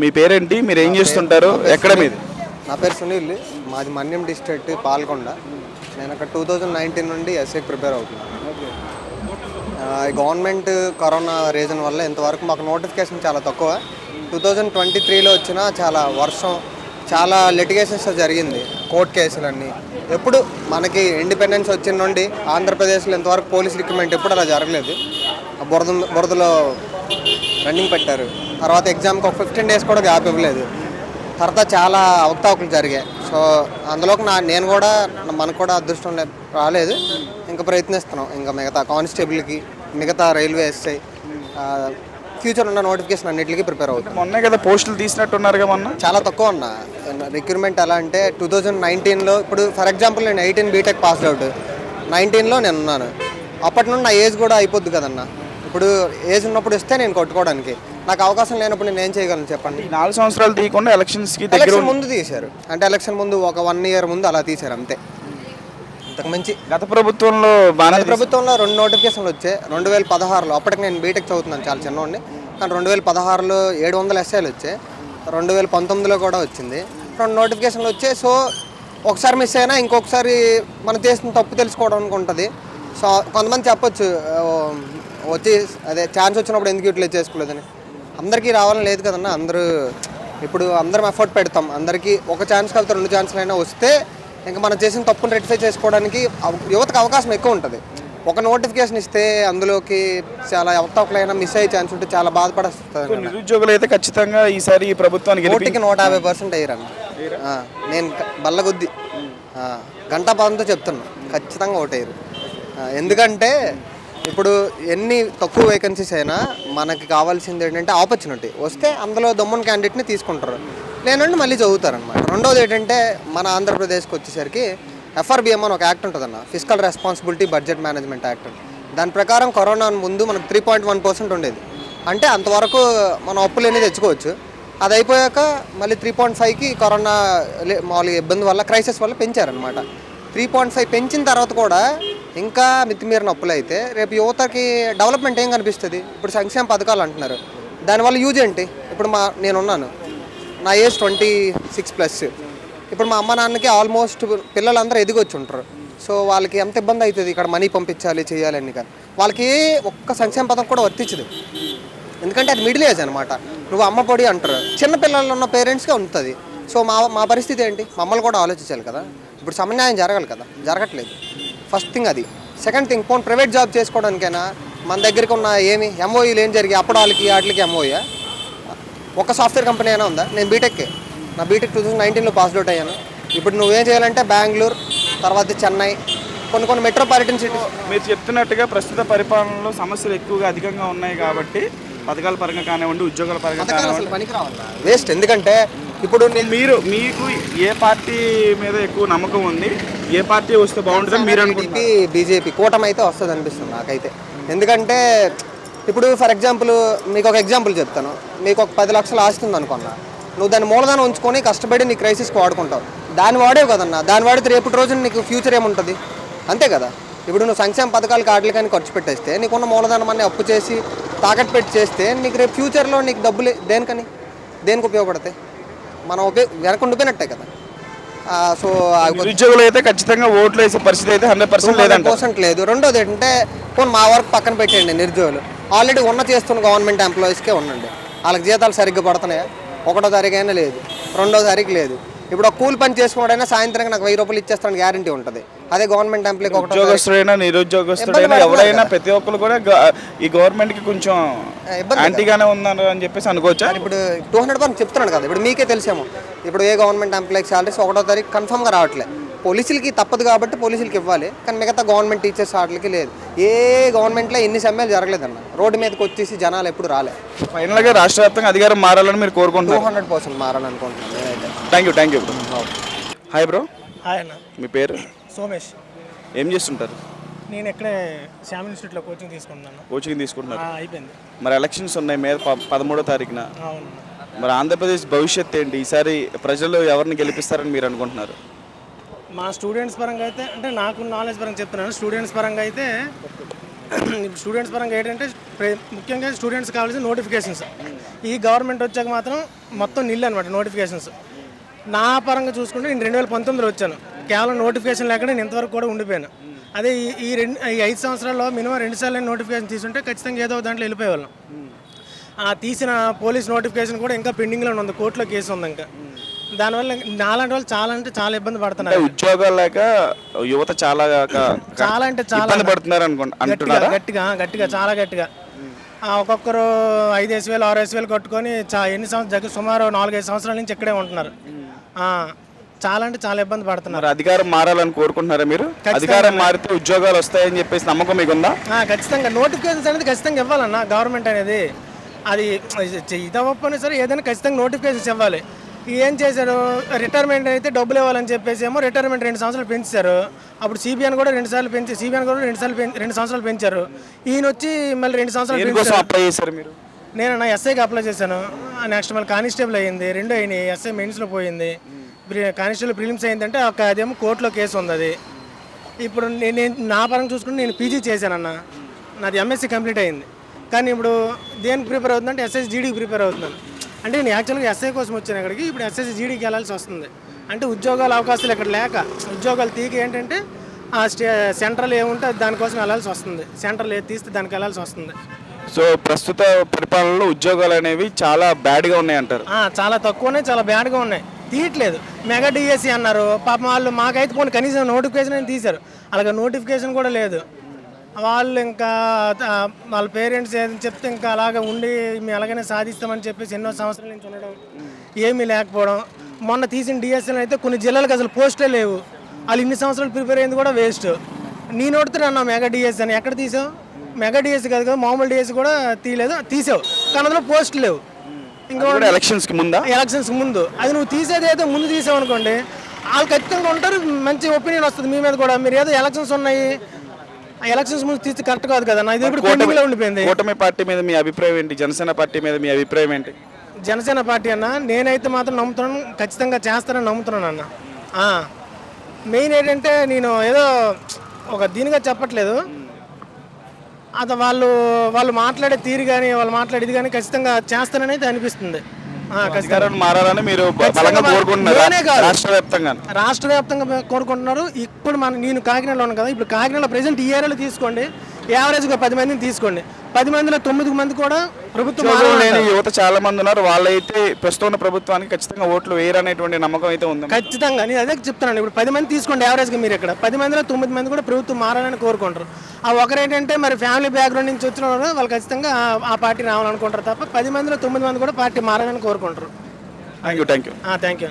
మీ పేరేంటి? మీరు ఏం చేస్తుంటారు? ఎక్కడ మీది? నా పేరు సునీల్. మాది మన్యం డిస్ట్రిక్ట్ పాల్గొండ నేను అక్కడ టూ థౌజండ్ నైన్టీన్ నుండి ఎస్ఐకి ప్రిపేర్ అవుతున్నాను గవర్నమెంట్ కరోనా రీజన్ వల్ల ఇంతవరకు మాకు నోటిఫికేషన్ చాలా తక్కువ. టూ థౌజండ్ ట్వంటీ త్రీలో వచ్చిన చాలా వర్షం చాలా లిటిగేషన్స్ జరిగింది కోర్టు కేసులన్నీ. ఎప్పుడు మనకి ఇండిపెండెన్స్ వచ్చిన నుండి ఆంధ్రప్రదేశ్లో ఇంతవరకు పోలీస్ రిక్రూట్మెంట్ ఎప్పుడు అలా జరగలేదు. బురద బురదలో రన్నింగ్ పెట్టారు. తర్వాత ఎగ్జామ్కి ఒక ఫిఫ్టీన్ డేస్ కూడా గ్యాప్ ఇవ్వలేదు. తర్వాత చాలా అవకతవకలు జరిగాయి. సో అందులోకి నా నేను కూడా మనకు కూడా అదృష్టం రాలేదు. ఇంకా ప్రయత్నిస్తున్నాం. ఇంకా మిగతా కానిస్టేబుల్కి మిగతా రైల్వే ఎస్ఐ ఫ్యూచర్ ఉన్న నోటిఫికేషన్ అన్నిటికీ ప్రిపేర్ అవుతాం మొన్నే కదా పోస్టులు తీసినట్టున్నారుగా మొన్న? చాలా తక్కువ ఉన్నా. రిక్రూట్మెంట్ ఎలా అంటే టూ థౌజండ్ నైన్టీన్లో ఇప్పుడు ఫర్ ఎగ్జాంపుల్ నేను ఎయిటీన్ బీటెక్ పాస్ అవుట్ నైన్టీన్లో నేను ఉన్నాను. అప్పటి నుండి నా ఏజ్ కూడా అయిపోద్ది కదన్న. ఇప్పుడు ఏజ్ ఉన్నప్పుడు ఇస్తే నేను కొట్టుకోవడానికి. నాకు అవకాశం లేనప్పుడు నేను ఏం చేయగలను చెప్పండి? నాలుగు సంవత్సరాలు తీయకుండా ఎలక్షన్స్కి దగ్గర ఎలక్షన్ ముందు తీశారు. అంటే ఎలక్షన్ ముందు ఒక వన్ ఇయర్ ముందు అలా తీశారు అంతే. ఇంతకు మించి గత ప్రభుత్వంలో బాగానే గత ప్రభుత్వంలో రెండు నోటిఫికేషన్లు వచ్చాయి. రెండు వేల పదహారులో అప్పటికి నేను బీటెక్ చదువుతున్నాను చాలా చిన్నవాడిని కానీ రెండు వేల పదహారులో ఏడు వందల ఎస్ఐలు వచ్చాయి. రెండు వేల పంతొమ్మిదిలో కూడా వచ్చింది. రెండు నోటిఫికేషన్లు వచ్చాయి. సో ఒకసారి మిస్ అయినా ఇంకొకసారి మనం చేసిన తప్పు తెలుసుకోవడానికి ఉంటుంది. సో కొంతమంది చెప్పొచ్చు "ఆ, వచ్చి అదే ఛాన్స్ వచ్చినప్పుడు ఎందుకు యూటిలైజ్ చేసుకోలేదని. అందరికీ రావాలని లేదు కదన్నా అందరూ ఇప్పుడు అందరం ఎఫర్ట్ పెడతాం. అందరికీ ఒక ఛాన్స్ కలిపితే రెండు ఛాన్స్లు అయినా వస్తే ఇంకా మనం చేసిన తప్పును రెక్టిఫై చేసుకోవడానికి యువతకు అవకాశం ఎక్కువ ఉంటుంది. ఒక నోటిఫికేషన్ ఇస్తే అందులోకి చాలా అవతవకలైనా మిస్ అయ్యే ఛాన్స్ ఉంటే చాలా బాధపడేస్తుంది నిరుద్యోగులు అయితే ఖచ్చితంగా ఈసారి ఈ ప్రభుత్వానికి నూటికి నూట యాభై పర్సెంట్ అయ్యారన్న నేను బల్లగుద్ది. గంటా పదంతో చెప్తున్నా. ఖచ్చితంగా ఓటేయరు ఎందుకంటే ఇప్పుడు ఎన్ని తక్కువ వేకెన్సీస్ అయినా మనకి కావాల్సింది ఏంటంటే ఆపర్చునిటీ వస్తే అందులో దమ్మున క్యాండిడేట్ని తీసుకుంటారు. లేనంటే మళ్ళీ చదువుతారనమాట రెండోది ఏంటంటే మన ఆంధ్రప్రదేశ్కి వచ్చేసరికి ఎఫ్ఆర్బిఎం అని ఒక యాక్ట్ ఉంటుందన్న. Physical responsibility budget management act దాని ప్రకారం కరోనా ముందు మనకు త్రీ పాయింట్ వన్ పర్సెంట్ ఉండేది. అంటే అంతవరకు మనం అప్పులు తెచ్చుకోవచ్చు. అది అయిపోయాక మళ్ళీ త్రీ పాయింట్ ఫైవ్కి కరోనా లే- మామూలుగా ఇబ్బంది వల్ల క్రైసిస్ వల్ల పెంచారనమాట త్రీ పాయింట్ ఫైవ్ పెంచిన తర్వాత కూడా ఇంకా మితిమీరిన అప్పులు అయితే రేపు యువతకి డెవలప్మెంట్ ఏం కనిపిస్తుంది? ఇప్పుడు సంక్షేమ పథకాలు అంటున్నారు. దానివల్ల యూజ్ ఏంటి? ఇప్పుడు మా నేనున్నాను. నా ఏజ్ ట్వంటీ సిక్స్ ప్లస్. ఇప్పుడు మా అమ్మ నాన్నకి ఆల్మోస్ట్ పిల్లలందరూ ఎదిగొచ్చి ఉంటారు సో వాళ్ళకి ఎంత ఇబ్బంది అవుతుంది? ఇక్కడ మనీ పంపించాలి చేయాలి అని కానీ వాళ్ళకి ఒక్క సంక్షేమ పథకం కూడా వర్తించదు. ఎందుకంటే అది మిడిల్ ఏజ్ అనమాట నువ్వు అమ్మ పొడి అంటారు. చిన్నపిల్లలు ఉన్న పేరెంట్స్గా ఉంటుంది. సో మా మా పరిస్థితి ఏంటి? మమ్మల్ని కూడా ఆలోచించాలి కదా. ఇప్పుడు సమన్యాయం జరగాలి కదా. జరగట్లేదు. ఫస్ట్ థింగ్ అది. సెకండ్ థింగ్ పోన్ ప్రైవేట్ జాబ్ చేసుకోవడానికైనా మన దగ్గరికి ఉన్న ఏమి ఎంఓఈలు ఏం జరిగాయి? అప్పుడు వాళ్ళకి వాటికి ఎంఓఈయా ఒక సాఫ్ట్వేర్ కంపెనీ అయినా ఉందా? నేను బీటెక్ నా బీటెక్ టూ థౌసండ్ నైన్టీన్లో పాస్ అవుట్ అయ్యాను. ఇప్పుడు నువ్వేం చేయాలంటే బెంగళూరు తర్వాత చెన్నై కొన్ని కొన్ని మెట్రోపాలిటన్ సిటీ మీరు చెప్తున్నట్టుగా ప్రస్తుత పరిపాలనలో సమస్యలు ఎక్కువగా అధికంగా ఉన్నాయి కాబట్టి పథకాల పరంగా కానివ్వండి ఉద్యోగాల పరంగా కానివ్వండి. వేస్ట్ ఎందుకంటే ఇప్పుడు నేను మీరు మీకు ఏ పార్టీ మీద ఎక్కువ నమ్మకం ఉంది? ఏ పార్టీ వస్తే బాగుంటుందని మీరు టీడీపీ బీజేపీ కూటమి అయితే వస్తుంది అనిపిస్తుంది నాకైతే. ఎందుకంటే ఇప్పుడు ఫర్ ఎగ్జాంపుల్ మీకు ఒక ఎగ్జాంపుల్ చెప్తాను. మీకు ఒక పది లక్షలు ఆస్తుంది అనుకున్నా నువ్వు దాన్ని మూలధనం ఉంచుకొని కష్టపడి నీ క్రైసిస్కి వాడుకుంటావు. దాన్ని వాడేవు కదన్నా దాన్ని వాడితే రేపు రోజున నీకు ఫ్యూచర్ ఏముంటుంది? అంతే కదా? ఇప్పుడు నువ్వు సంక్షేమ పథకాలు కాటలు కానీ ఖర్చు పెట్టేస్తే నీకున్న మూలధనం అన్ని అప్పు చేసి తాకట్టు పెట్టి చేస్తే నీకు రేపు ఫ్యూచర్లో నీకు డబ్బులు దేనికని? దేనికి ఉపయోగపడతాయి? మనం ఉపయోగ వెనక ఉండిపోయినట్టే కదా. సో నిరుద్యోగులు అయితే ఖచ్చితంగా ఓట్లు వేసే పరిస్థితి అయితే హండ్రెడ్ పర్సెంట్ లేదంట పర్సెంట్ లేదు. రెండోది ఏంటంటే పోనీ మా వర్క్ పక్కన పెట్టండి నిరుద్యోగులు. ఆల్రెడీ ఉన్న చేస్తున్న గవర్నమెంట్ ఎంప్లాయీస్కే ఉండండి. వాళ్ళకి జీతాలు సరిగ్గా పడుతున్నాయా? ఒకటో తారీఖు అయినా లేదు. రెండో తారీఖు లేదు. ఇప్పుడు ఒక కూలి పని చేసుకున్నాడైనా సాయంత్రం నాకు వెయ్యి రూపాయలు ఇచ్చేస్తాను గ్యారంటీ ఉంటుంది. అదే గవర్నమెంట్ తారీఖు- ఉద్యోగస్తుడైనా నిరుద్యోగస్తుడైనా ఎవరైనా ప్రతి ఒక్కరు కూడా ఈ గవర్నమెంట్కి కొంచెం యాంటీగానే ఉన్నారు అని చెప్పేసి అనుకోవచ్చా? ఇప్పుడు టూ హండ్రెడ్ పర్సెంట్ చెప్తున్నాడు కదా ఇప్పుడు మీకే తెలిసేమో. ఇప్పుడు ఏ గవర్నమెంట్ ఎంప్లాయీకి సాలరీస్ ఒకటో తారీఖు కన్ఫర్మ్గా రావట్లే. పోలీసులకి తప్పదు కాబట్టి పోలీసులకి ఇవ్వాలి. కానీ మిగతా గవర్నమెంట్ టీచర్స్ వాటికి లేదు. ఏ గవర్నమెంట్లో ఎన్ని సమ్మెలు జరగలేదన్న. రోడ్డు మీదకి వచ్చేసి జనాలు ఎప్పుడు రాలే. ఫైనల్గా రాష్ట్ర వ్యాప్తంగా అధికారం మారాలని మీరు టూ కోరుకుంటున్నారు హండ్రెడ్ పర్సెంట్ అనుకుంటున్నాను నేనైతే. Thank you thank you hi bro hi అన్న. మీ పేరు? సోమేష్. ఏం చేస్తుంటారు? నేను ఇక్కడే శ్యామ్ ఇన్స్టిట్యూట్లో కోచింగ్ తీసుకున్నాను కోచింగ్ తీసుకుంటున్నారు. ఆ, అయిపోయింది. మరి ఎలక్షన్స్ ఉన్నాయి మే ప- పదమూడో తారీఖున. అవును. మరి ఆంధ్రప్రదేశ్ భవిష్యత్ ఏంటి? ఈసారి ప్రజలు ఎవరిని గెలిపిస్తారని మీరు అనుకుంటున్నారు? మా స్టూడెంట్స్ పరంగా అయితే అంటే నాకు నాలెడ్జ్ పరంగా చెప్తున్నాను. స్టూడెంట్స్ పరంగా అయితే ఇప్పుడు స్టూడెంట్స్ పరంగా ఏంటంటే ప్రే- ముఖ్యంగా స్టూడెంట్స్ కావాల్సిన నోటిఫికేషన్స్ ఈ గవర్నమెంట్ వచ్చాక మాత్రం మొత్తం నిల్ అనమాట నోటిఫికేషన్స్ నా పరంగా చూసుకుంటే నేను రెండు వేల పంతొమ్మిదిలో వచ్చాను. కేవలం నోటిఫికేషన్ లేకుండా నేను ఇంతవరకు కూడా ఉండిపోయాను. అదే ఈ ఈ రెండు ఈ ఐదు సంవత్సరాల్లో మినిమం రెండు సార్లు నోటిఫికేషన్ తీసుంటే ఖచ్చితంగా ఏదో ఒక దాంట్లో వెళ్ళిపోయేవాళ్ళం. ఆ తీసిన పోలీస్ నోటిఫికేషన్ కూడా ఇంకా పెండింగ్లో ఉంది కోర్టులో కేసు ఉంది ఇంకా. దానివల్ల నాలాంటి వాళ్ళు చాలా అంటే చాలా ఇబ్బంది పడుతున్నారు. ఉద్యోగాలు లేక యువత చాలా చాలా అంటే చాలా ఇబ్బంది పడుతున్నారు అనుకుంటా గట్టిగా గట్టిగా గట్టిగా చాలా గట్టిగా. ఆ, ఒక్కొక్కరు ఐదేసి వేలు ఆరేసి వేలు కట్టుకొని చా ఎన్ని సంవత్సరాలు దగ్గర సుమారు నాలుగైదు సంవత్సరాల నుంచి ఇక్కడే ఉంటున్నారు. ఆ, చాలా అంటే చాలా ఇబ్బంది పడుతున్నారు. అధికారం మారాలని కోరుకుంటున్నారా మీరు? అధికారం మారితే ఉద్యోగాలు వస్తాయని చెప్పేసి నమ్మకం మీకు ఉందా ఖచ్చితంగా. నోటిఫికేషన్స్ అనేది ఖచ్చితంగా ఇవ్వాలన్న గవర్నమెంట్ అనేది. అది ఇది అవ్వకపోయినా సరే ఏదైనా ఖచ్చితంగా నోటిఫికేషన్స్ ఇవ్వాలి. ఏం చేశారు? రిటైర్మెంట్ అయితే డబ్బులు ఇవ్వాలని చెప్పేసి ఏమో రిటైర్మెంట్ రెండు సంవత్సరాలు పెంచారు. అప్పుడు సిబిఎన్ కూడా రెండు సార్లు పెంచి సిబిఎన్ కూడా రెండు సార్లు రెండు సంవత్సరాలు పెంచారు. ఈయన వచ్చి మళ్ళీ రెండు సంవత్సరాలు అప్లై చేశారు మీరు? నేను నా ఎస్ఐకి అప్లై చేశాను. నెక్స్ట్ మళ్ళీ కానిస్టేబుల్ అయ్యింది రెండు అయినాయి. ఎస్ఐ మెయిన్స్లో పోయింది. కానిస్టేబుల్ ప్రిలిమ్స్ అయిందంటే ఒక అదేమో కోర్టులో కేసు ఉంది అది. ఇప్పుడు నేను నేను- నా పరంగా చూసుకుంటే నేను పీజీ చేశానన్న. నాది ఎంఎస్సీ కంప్లీట్ అయింది కానీ ఇప్పుడు దేనికి ప్రిపేర్ అవుతుందంటే ఎస్ఎస్ జీడీకి ప్రిపేర్ అవుతున్నాను. అంటే నేను యాక్చువల్గా ఎస్ఐ కోసం వచ్చాను ఇక్కడికి. ఇప్పుడు ఎస్ఎస్ జీడీకి వెళ్ళాల్సి వస్తుంది. అంటే ఉద్యోగాల అవకాశాలు ఇక్కడ లేక ఉద్యోగాలు తీక ఏంటంటే ఆ స్టే సెంట్రల్ ఏముంటే దానికోసం వెళ్ళాల్సి వస్తుంది. సెంట్రల్ ఏది తీస్తే దానికి వెళ్ళాల్సి వస్తుంది. సో ప్రస్తుత పరిపాలనలో ఉద్యోగాలు అనేవి చాలా బ్యాడ్గా ఉన్నాయి అంటారు. ఆ, చాలా తక్కువనే చాలా బ్యాడ్గా ఉన్నాయి. తీయట్లేదు. మెగా డిఎస్సి అన్నారు. పాపం వాళ్ళు మాకైతే పోనీ కనీసం నోటిఫికేషన్ అని తీశారు. అలాగే నోటిఫికేషన్ కూడా లేదు. వాళ్ళు ఇంకా వాళ్ళ పేరెంట్స్ ఏదని చెప్తే ఇంకా అలాగ ఉండి మేము అలాగనే సాధిస్తామని చెప్పేసి ఎన్నో సంవత్సరాల నుంచి ఉండడం ఏమీ లేకపోవడం. మొన్న తీసిన డిఎస్సీలు అయితే కొన్ని జిల్లాలకు అసలు పోస్టే లేవు. వాళ్ళు ఇన్ని సంవత్సరాలు ప్రిపేర్ అయింది కూడా వేస్ట్. నీ నోటితో అన్నా మెగా డిఎస్సీ అని. ఎక్కడ తీసావు? మెగా డిఎస్సీ కాదు కదా మామూలు డిఎస్సీ కూడా తీయలేదు. తీసావు. కానీ అందులో పోస్ట్ లేవు. ఇంకా ఎలక్షన్స్కి ముందా? ఎలక్షన్స్ ముందు. అది నువ్వు తీసేది ఏదో ముందు తీసావు అనుకోండి వాళ్ళు ఖచ్చితంగా ఉంటారు మంచి ఒపీనియన్ వస్తుంది మీ మీద కూడా. మీరు ఏదో ఎలక్షన్స్ ఉన్నాయి ఎలక్షన్స్ ముందు తీస్తే కరెక్ట్ కాదు కదా. నా ఇది ఇప్పుడు పెండింగ్లో ఉండిపోయింది. కూటమి పార్టీ మీద మీ అభిప్రాయం ఏంటి? జనసేన పార్టీ మీద మీ అభిప్రాయం ఏంటి? జనసేన పార్టీ అన్న నేనైతే మాత్రం నమ్ముతున్నాను ఖచ్చితంగా చేస్తానని నమ్ముతున్నాను అన్న. మెయిన్ ఏంటంటే నేను ఏదో ఒక దీనిగా చెప్పట్లేదు. అది వాళ్ళు వాళ్ళు మాట్లాడే తీరు కానీ వాళ్ళు మాట్లాడేది కానీ ఖచ్చితంగా చేస్తానని అయితే అనిపిస్తుంది. ఆ, ఖచ్చితంగా. అధికారం మారాలని మీరు బలంగా కోరుకుంటున్నారు. రాష్ట్ర వ్యాప్తంగా రాష్ట్ర వ్యాప్తంగా కోరుకుంటున్నారు. ఇప్పుడు మన నేను కాకినాడలో ఉన్నాను కదా. ఇప్పుడు కాకినాడలో ప్రజెంట్ ఈ ఏరియాలో తీసుకోండి. యావరేజ్గా పది మందిని తీసుకోండి. పది మందిలో తొమ్మిది మంది కూడా ప్రభుత్వం లేని. యువత చాలా మంది ఉన్నారు. వాళ్ళైతే ప్రస్తుతం ఉన్న ప్రభుత్వానికి ఖచ్చితంగా ఓట్లు వేయరనేటువంటి నమ్మకం అయితే ఉంది ఖచ్చితంగా. నేను అదే చెప్తున్నాను. ఇప్పుడు పది మంది తీసుకోండి యావరేజ్గా మీరు ఇక్కడ. పది మందిలో తొమ్మిది మంది కూడా ప్రభుత్వం మారాలని కోరుకుంటారు. ఆ ఒకరేంటంటే మరి ఫ్యామిలీ బ్యాక్గ్రౌండ్ నుంచి వచ్చిన వాళ్ళు వాళ్ళు ఖచ్చితంగా ఆ- ఆ పార్టీ రావాలనుకుంటారు తప్ప పది మందిలో తొమ్మిది మంది కూడా పార్టీ మారాలని కోరుకుంటారు. Thank you thank you thank you